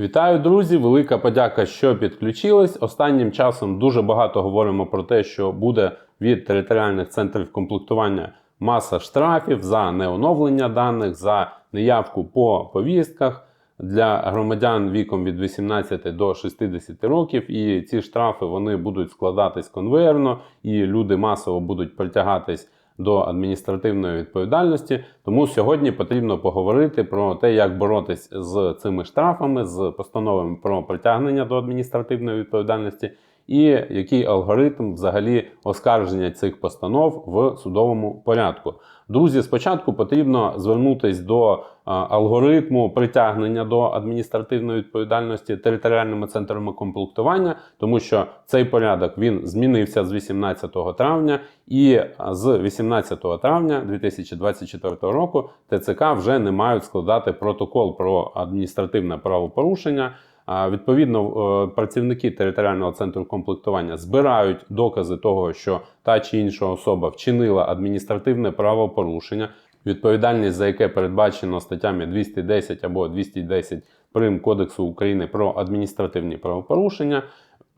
Вітаю, друзі! Велика подяка, що підключились. Останнім часом дуже багато говоримо про те, що буде від територіальних центрів комплектування маса штрафів за неоновлення даних, за неявку по повістках для громадян віком від 18 до 60 років. І ці штрафи вони будуть складатись конвейерно, і люди масово будуть притягатись до адміністративної відповідальності. Тому сьогодні потрібно поговорити про те, як боротись з цими штрафами, з постановами про притягнення до адміністративної відповідальності, і який алгоритм взагалі оскарження цих постанов в судовому порядку. Друзі, спочатку потрібно звернутися до алгоритму притягнення до адміністративної відповідальності територіальними центрами комплектування, тому що цей порядок він змінився з 18 травня, і з 18 травня 2024 року ТЦК вже не мають складати протокол про адміністративне правопорушення. Відповідно, е, працівники територіального центру комплектування збирають докази того, що та чи інша особа вчинила адміністративне правопорушення, відповідальність за яке передбачено статтями 210 або 210 прим Кодексу України про адміністративні правопорушення.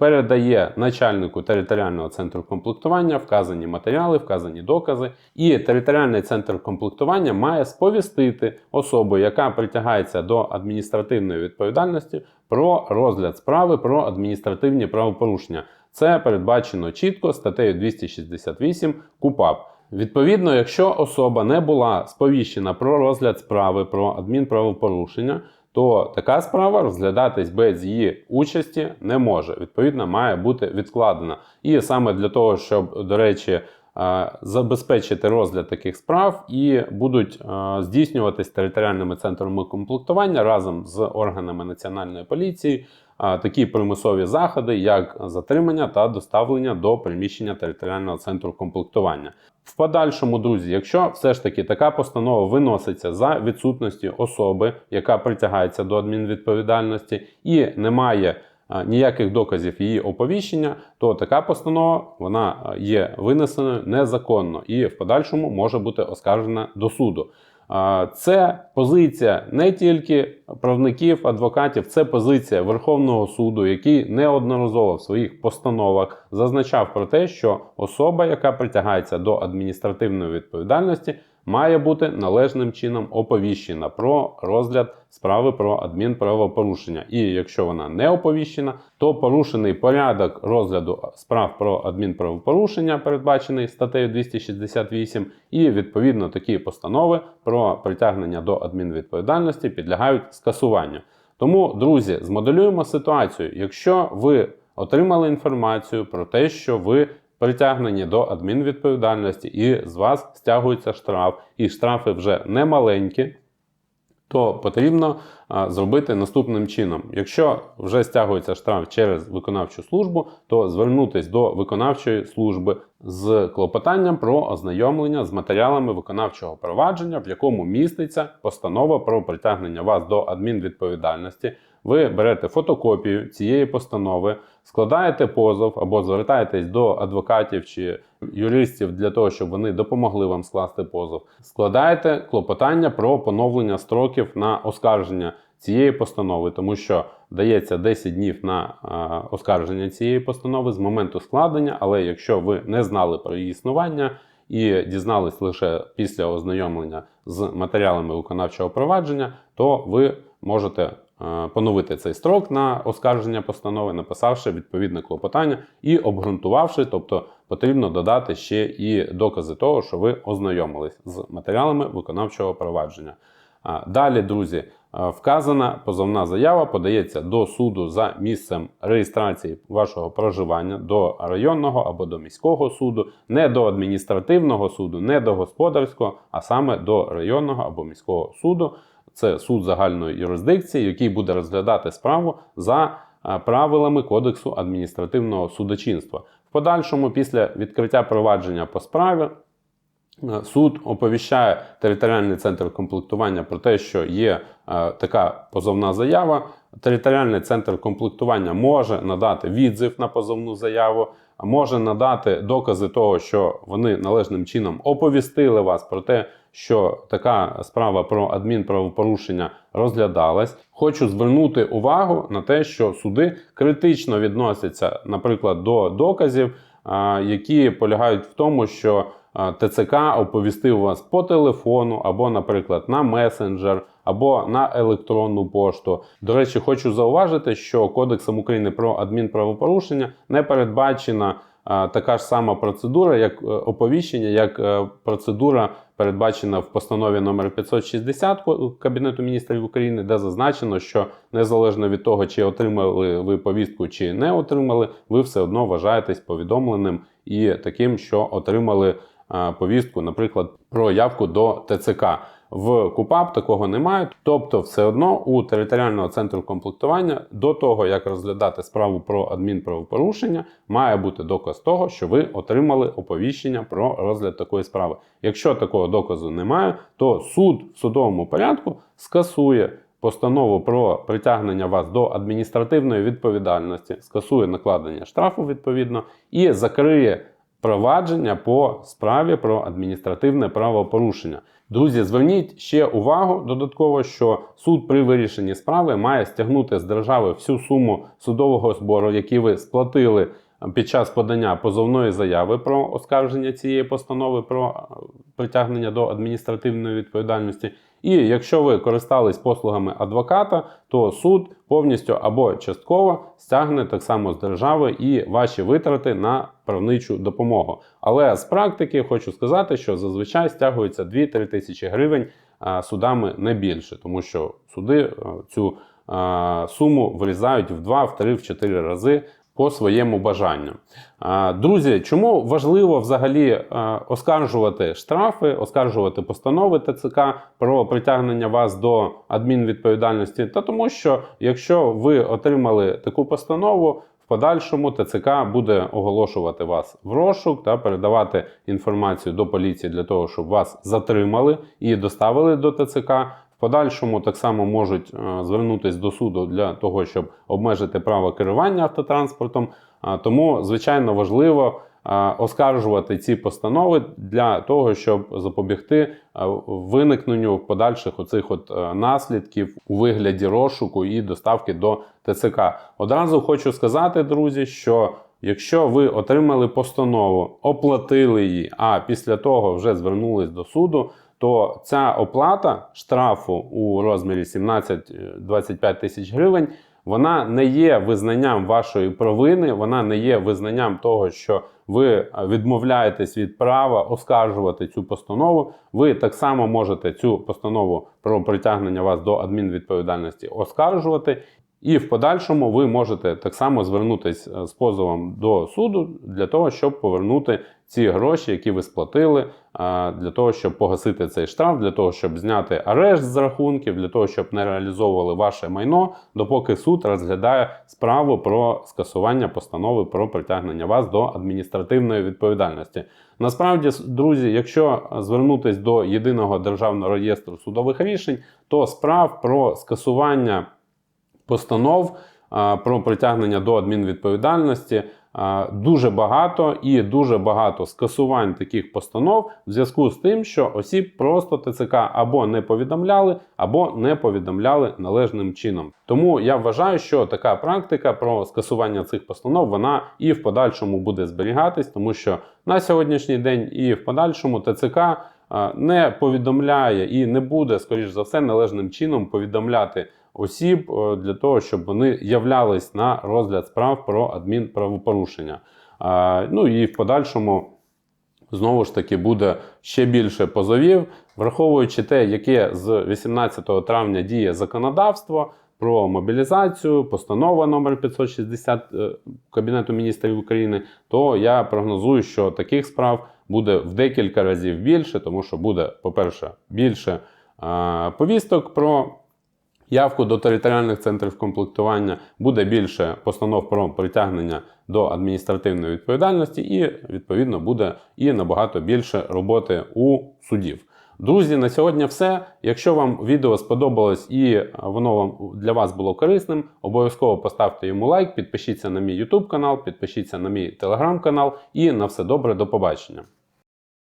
Передає начальнику територіального центру комплектування вказані матеріали, вказані докази, і територіальний центр комплектування має сповістити особу, яка притягається до адміністративної відповідальності, про розгляд справи про адміністративні правопорушення. Це передбачено чітко статтею 268 КУПАП. Відповідно, якщо особа не була сповіщена про розгляд справи про адмінправопорушення, то така справа розглядатись без її участі не може. Відповідно, має бути відкладена. І саме для того, щоб, до речі, е, забезпечити розгляд таких справ і будуть е, здійснюватись територіальними центрами комплектування разом з органами національної поліції е, такі примусові заходи, як затримання та доставлення до приміщення територіального центру комплектування. В подальшому, друзі, якщо все ж таки така постанова виноситься за відсутності особи, яка притягається до адмінвідповідальності, і немає а, ніяких доказів її оповіщення, то така постанова вона є винесеною незаконно і в подальшому може бути оскаржена до суду. Це позиція не тільки правників, адвокатів, це позиція Верховного суду, який неодноразово в своїх постановах зазначав про те, що особа, яка притягається до адміністративної відповідальності, має бути належним чином оповіщена про розгляд справи про адмінправопорушення. І якщо вона не оповіщена, то порушений порядок розгляду справ про адмінправопорушення, передбачений статтею 268, і відповідно такі постанови про притягнення до адмінвідповідальності підлягають скасуванню. Тому, друзі, змоделюємо ситуацію. Якщо ви отримали інформацію про те, що ви притягнені до адмінвідповідальності і з вас стягується штраф, і штрафи вже не маленькі, то потрібно зробити наступним чином. Якщо вже стягується штраф через виконавчу службу, то звернутися до виконавчої служби з клопотанням про ознайомлення з матеріалами виконавчого провадження, в якому міститься постанова про притягнення вас до адмінвідповідальності. Ви берете фотокопію цієї постанови, складаєте позов або звертаєтесь до адвокатів чи юристів для того, щоб вони допомогли вам скласти позов. Складаєте клопотання про поновлення строків на оскарження цієї постанови, тому що дається 10 днів на е, оскарження цієї постанови з моменту складення, але якщо ви не знали про її існування і дізнались лише після ознайомлення з матеріалами виконавчого провадження, то ви можете е, поновити цей строк на оскарження постанови, написавши відповідне клопотання і обґрунтувавши, тобто потрібно додати ще і докази того, що ви ознайомились з матеріалами виконавчого провадження. Далі, друзі, вказана позовна заява подається до суду за місцем реєстрації вашого проживання до районного або до міського суду, не до адміністративного суду, не до господарського, а саме до районного або міського суду. Це суд загальної юрисдикції, який буде розглядати справу за правилами Кодексу адміністративного судочинства. В подальшому, після відкриття провадження по справі, Е, Суд оповіщає територіальний центр комплектування про те, що є е, така позовна заява. Територіальний центр комплектування може надати відзив на позовну заяву, може надати докази того, що вони належним чином оповістили вас про те, що така справа про адмінправопорушення розглядалась. Хочу звернути увагу на те, що суди критично відносяться, наприклад, до доказів, які полягають в тому, що ТЦК оповістив вас по телефону, або, наприклад, на месенджер, або на електронну пошту. До речі, хочу зауважити, що Кодексом України про адмінправопорушення не передбачена така ж сама процедура, як е, оповіщення, як е, процедура передбачена в постанові номер 560 Ко- Кабінету міністрів України, де зазначено, що незалежно від того, чи отримали ви повістку, чи не отримали, ви все одно вважаєтесь повідомленим і таким, що отримали повістку, наприклад, про явку до ТЦК. В КУПАП такого немає, тобто, все одно у територіального центру комплектування до того, як розглядати справу про адмінправопорушення, має бути доказ того, що ви отримали оповіщення про розгляд такої справи. Якщо такого доказу немає, то суд в судовому порядку скасує постанову про притягнення вас до адміністративної відповідальності, скасує накладення штрафу відповідно і закриє провадження по справі про адміністративне правопорушення. Друзі, зверніть ще увагу додатково, що суд при вирішенні справи має стягнути з держави всю суму судового збору, який ви сплатили під час подання позовної заяви про оскарження цієї постанови про е, притягнення до адміністративної відповідальності. І якщо ви користались послугами адвоката, то суд повністю або частково стягне так само з держави і ваші витрати на правничу допомогу. Але з практики хочу сказати, що зазвичай стягується 2-3 тисячі гривень судами не більше, тому що суди е, цю суму вирізають в 2, в 3, в 4 рази по своєму бажанню. Друзі, чому важливо взагалі е, оскаржувати штрафи, оскаржувати постанови ТЦК про притягнення вас до адмінвідповідальності? Та тому, що якщо ви отримали таку постанову, подальшому ТЦК буде оголошувати вас в розшук та передавати інформацію до поліції для того, щоб вас затримали і доставили до ТЦК. Подальшому так само можуть е, звернутися до суду для того, щоб обмежити право керування автотранспортом. Тому, звичайно, важливо оскаржувати ці постанови для того, щоб запобігти виникненню подальших оцих от е, наслідків у вигляді розшуку і доставки до ТЦК. Одразу хочу сказати, друзі, що Якщо ви отримали постанову, оплатили її, а після того вже звернулись до суду, то ця оплата штрафу у розмірі 17-25 тисяч гривень, вона не є визнанням вашої провини, вона не є визнанням того, що ви відмовляєтесь від права оскаржувати цю постанову. Ви так само можете цю постанову про притягнення вас до адмінвідповідальності оскаржувати. І в подальшому ви можете так само звернутися з позовом до суду для того, щоб повернути ці гроші, які ви сплатили, для того, щоб погасити цей штраф, для того, щоб зняти арешт з рахунків, для того, щоб не реалізовували ваше майно, допоки суд розглядає справу про скасування постанови про притягнення вас до адміністративної відповідальності. Насправді, друзі, якщо звернутися до єдиного державного реєстру судових рішень, то справ про скасування постанов про притягнення до адмінвідповідальності дуже багато і дуже багато скасувань таких постанов в зв'язку з тим, що осіб просто ТЦК або не повідомляли, або не повідомляли належним чином. Тому я вважаю, що така практика про скасування цих постанов вона і в подальшому буде зберігатись, тому що на сьогоднішній день і в подальшому ТЦК не повідомляє і не буде, скоріш за все, належним чином повідомляти осіб е, для того, щоб вони являлись на розгляд справ про адмінправопорушення. Ну і в подальшому. Знову ж таки, буде ще більше позовів, враховуючи те, яке з 18 травня діє законодавство про мобілізацію, постанова номер 560 е, Кабінету міністрів України, то я прогнозую, що таких справ буде в декілька разів більше, тому що буде, по-перше, більше е, повісток про явку до територіальних центрів комплектування, буде більше постанов про притягнення до адміністративної відповідальності, і відповідно буде і набагато більше роботи у судів. Друзі, на сьогодні все. Якщо вам відео сподобалось і воно вам для вас було корисним, обов'язково поставте йому лайк, підпишіться на мій YouTube канал, підпишіться на мій телеграм канал і на все добре, до побачення.